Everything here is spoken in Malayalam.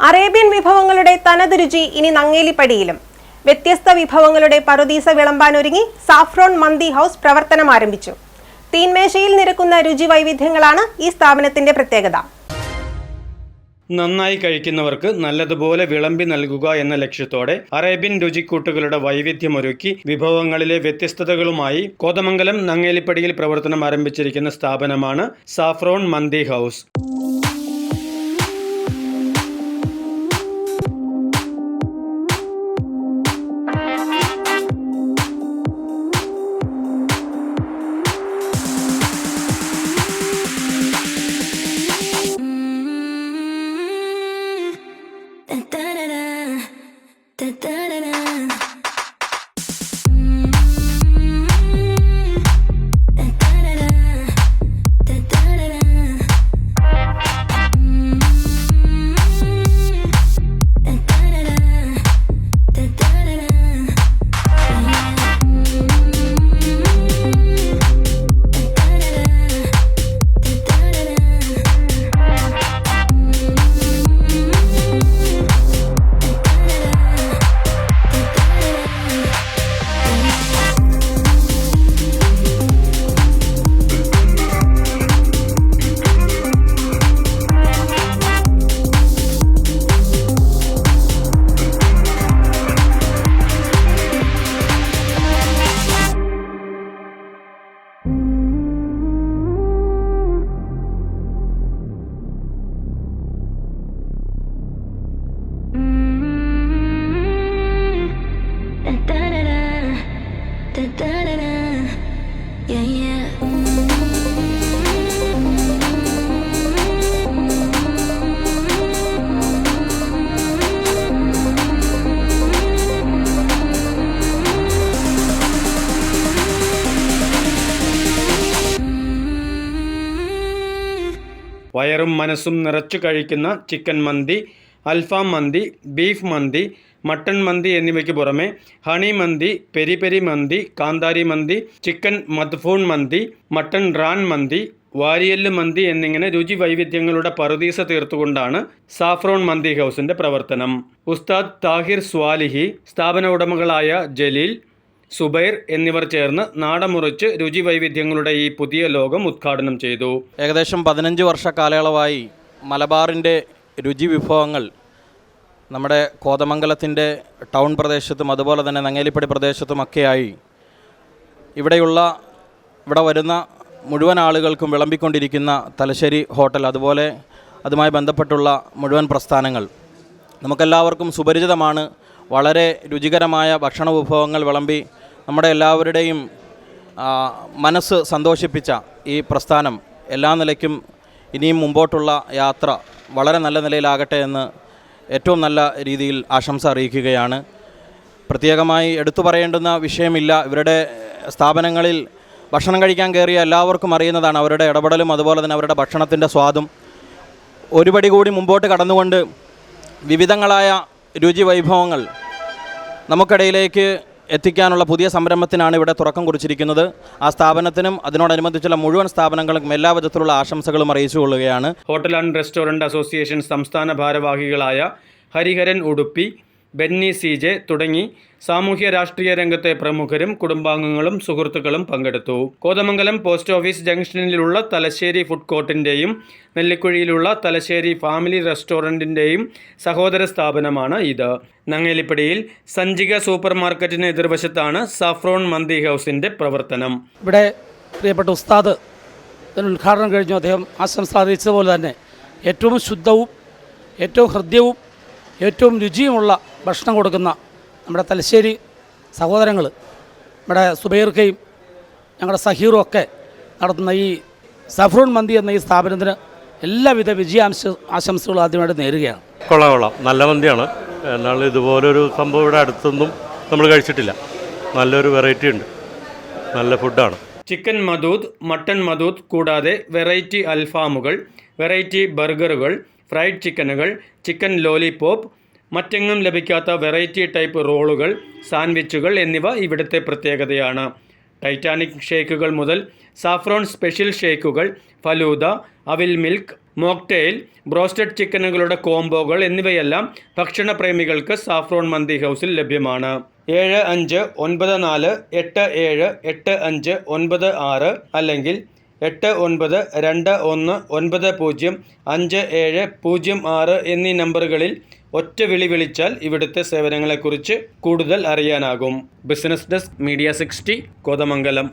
അറേബ്യൻ വിഭവങ്ങളുടെ തനത് രുചി ഇനി നങ്ങേലിപ്പടിയിലും. വ്യത്യസ്ത വിഭവങ്ങളുടെ പറുദീസ വിളമ്പാനൊരുങ്ങി സാഫ്രോൺ മന്തി ഹൗസ് പ്രവർത്തനം ആരംഭിച്ചു. തീൻമേശയിൽ നിരക്കുന്ന രുചി വൈവിധ്യങ്ങളാണ് ഈ സ്ഥാപനത്തിന്റെ പ്രത്യേകത. നന്നായി കഴിക്കുന്നവർക്ക് നല്ലതുപോലെ വിളമ്പി നൽകുക എന്ന ലക്ഷ്യത്തോടെ അറേബ്യൻ രുചിക്കൂട്ടുകളുടെ വൈവിധ്യമൊരുക്കി വിഭവങ്ങളിലെ വ്യത്യസ്തതകളുമായി കോതമംഗലം നങ്ങേലിപ്പടിയിൽ പ്രവർത്തനം ആരംഭിച്ചിരിക്കുന്ന സ്ഥാപനമാണ് Saffron Mandi House. Yeah, yeah. വയറും മനസ്സും നിറച്ചു കഴിക്കുന്ന chicken mandi alfaham mandi beef mandi mutton mandi എന്നിവയ്ക്ക് പുറമെ honey mandi peri peri mandi കാന്താരി mandi chicken madfoon mandi mutton raan mandi വാരിയല്ല് മന്തി എന്നിങ്ങനെ രുചി വൈവിധ്യങ്ങളുടെ പറുദീസ തീർത്തുകൊണ്ടാണ് സാഫ്രോൺ മന്തി ഹൗസിന്റെ പ്രവർത്തനം. ഉസ്താദ് താഹിർ സ്വാലിഹി സ്ഥാപന ഉടമകളായ ജലീൽ സുബൈർ എന്നിവർ ചേർന്ന് നാടമുറിച്ച് രുചി വൈവിധ്യങ്ങളുടെ ഈ പുതിയ ലോകം ഉദ്ഘാടനം ചെയ്തു. ഏകദേശം പതിനഞ്ച് വർഷ കാലയളവായി മലബാറിന്റെ രുചി വിഭവങ്ങൾ നമ്മുടെ കോതമംഗലത്തിന്റെ ടൗൺ പ്രദേശത്തും അതുപോലെ തന്നെ നങ്ങേലിപ്പടി പ്രദേശത്തുമൊക്കെയായി ഇവിടെയുള്ള ഇവിടെ വരുന്ന മുഴുവൻ ആളുകൾക്കും വിളമ്പിക്കൊണ്ടിരിക്കുന്ന തലശ്ശേരി ഹോട്ടൽ അതുപോലെ അതുമായി ബന്ധപ്പെട്ടുള്ള മുഴുവൻ പ്രസ്ഥാനങ്ങൾ. നമുക്കെല്ലാവർക്കും സുപരിചിതമാണ്. വളരെ രുചികരമായ ഭക്ഷണ വിഭവങ്ങൾ വിളമ്പി നമ്മുടെ എല്ലാവരുടെയും മനസ്സ് സന്തോഷിപ്പിച്ച ഈ പ്രസ്ഥാനം. എല്ലാ നിലയ്ക്കും ഇനിയും മുമ്പോട്ടുള്ള യാത്ര വളരെ നല്ല നിലയിലാകട്ടെ എന്ന് ഏറ്റവും നല്ല രീതിയിൽ ആശംസ അറിയിക്കുകയാണ്. പ്രത്യേകമായി എടുത്തു പറയേണ്ടുന്ന വിഷയമില്ല. ഇവരുടെ സ്ഥാപനങ്ങളിൽ ഭക്ഷണം കഴിക്കാൻ കയറിയ എല്ലാവർക്കും അറിയുന്നതാണ് അവരുടെ ഇടപെടലും അതുപോലെ തന്നെ അവരുടെ ഭക്ഷണത്തിന്റെ സ്വാദും. ഒരുപടി കൂടി മുമ്പോട്ട് കടന്നുകൊണ്ട് വിവിധങ്ങളായ രുചി വൈഭവങ്ങൾ നമുക്കിടയിലേക്ക് എത്തിക്കാനുള്ള പുതിയ സംരംഭത്തിനാണ് ഇവിടെ തുറക്കം കുറിച്ചിരിക്കുന്നത്. ആ സ്ഥാപനത്തിനും അതിനോടനുബന്ധിച്ചുള്ള മുഴുവൻ സ്ഥാപനങ്ങൾക്കും എല്ലാ വിധത്തിലുള്ള ആശംസകളും അറിയിച്ചു കൊള്ളുകയാണ്. ഹോട്ടൽ ആൻഡ് റെസ്റ്റോറന്റ് അസോസിയേഷൻ സംസ്ഥാന ഭാരവാഹികളായ ഹരിഹരൻ ഉടുപ്പി ബെന്നി സി. ജെ. തുടങ്ങി സാമൂഹ്യ രാഷ്ട്രീയ രംഗത്തെ പ്രമുഖരും കുടുംബാംഗങ്ങളും സുഹൃത്തുക്കളും പങ്കെടുത്തു. കോതമംഗലം പോസ്റ്റ് ഓഫീസ് ജംഗ്ഷനിലുള്ള തലശ്ശേരി ഫുഡ് കോർട്ടിന്റെയും നെല്ലിക്കുഴിയിലുള്ള തലശ്ശേരി ഫാമിലി റെസ്റ്റോറന്റിന്റെയും സഹോദര സ്ഥാപനമാണ് ഇത്. നങ്ങേലിപ്പടിയിൽ സഞ്ചിക സൂപ്പർ മാർക്കറ്റിന് എതിർവശത്താണ് സാഫ്രോൺ മന്തി ഹൗസിന്റെ പ്രവർത്തനം. ഇവിടെ പ്രിയപ്പെട്ട ഉസ്താദ് ഉദ്ഘാടനം കഴിഞ്ഞു. അദ്ദേഹം ആശംസ അറിയിച്ചതുപോലെ തന്നെ ഏറ്റവും ശുദ്ധവും ഏറ്റവും ഹൃദ്യവും ഏറ്റവും രുചിയുമുള്ള ഭക്ഷണം കൊടുക്കുന്ന നമ്മുടെ തലശ്ശേരി സഹോദരങ്ങൾ നമ്മുടെ സുബൈർക്കയും ഞങ്ങളുടെ സഹീറും ഒക്കെ നടത്തുന്ന ഈ സഫ്രൂൺ മന്തി എന്ന ഈ സ്ഥാപനത്തിന് എല്ലാവിധ വിജയാംശ ആശംസകളും ആദ്യമായിട്ട് നേരുകയാണ്. കൊള്ളാം കൊള്ളാം. നല്ല മന്തിയാണ്. എന്നാൽ ഇതുപോലൊരു സംഭവം ഇവിടെ അടുത്തൊന്നും നമ്മൾ കഴിച്ചിട്ടില്ല. നല്ലൊരു വെറൈറ്റി ഉണ്ട്. നല്ല ഫുഡാണ് ചിക്കൻ മദൂദ് മട്ടൺ മദൂദ് കൂടാതെ വെറൈറ്റി അൽഫാമുകൾ വെറൈറ്റി ബർഗറുകൾ ഫ്രൈഡ് ചിക്കനുകൾ ചിക്കൻ ലോലിപോപ്പ് മറ്റെങ്ങും ലഭിക്കാത്ത വെറൈറ്റി ടൈപ്പ് റോളുകൾ സാൻഡ്വിച്ചുകൾ എന്നിവ ഇവിടുത്തെ പ്രത്യേകതയാണ്. ടൈറ്റാനിക് ഷേക്കുകൾ മുതൽ saffron special ഷേക്കുകൾ falooda avil milk mocktail broasted ചിക്കനുകളുടെ കോംബോകൾ എന്നിവയെല്ലാം ഭക്ഷണപ്രേമികൾക്ക് സാഫ്രോൺ മന്തി ഹൗസിൽ ലഭ്യമാണ്. ഏഴ് അഞ്ച് ഒൻപത് നാല് എട്ട് ഏഴ് എട്ട് അഞ്ച് ഒൻപത് ആറ് അല്ലെങ്കിൽ എട്ട് ഒൻപത് രണ്ട് ഒന്ന് ഒൻപത് പൂജ്യം അഞ്ച് ഏഴ് പൂജ്യം ആറ് എന്നീ നമ്പറുകളിൽ ഒറ്റ വിളി വിളിച്ചാൽ ഇവിടുത്തെ സേവനങ്ങളെക്കുറിച്ച് കൂടുതൽ അറിയാനാകും. Business desk media sixty Kothamangalam.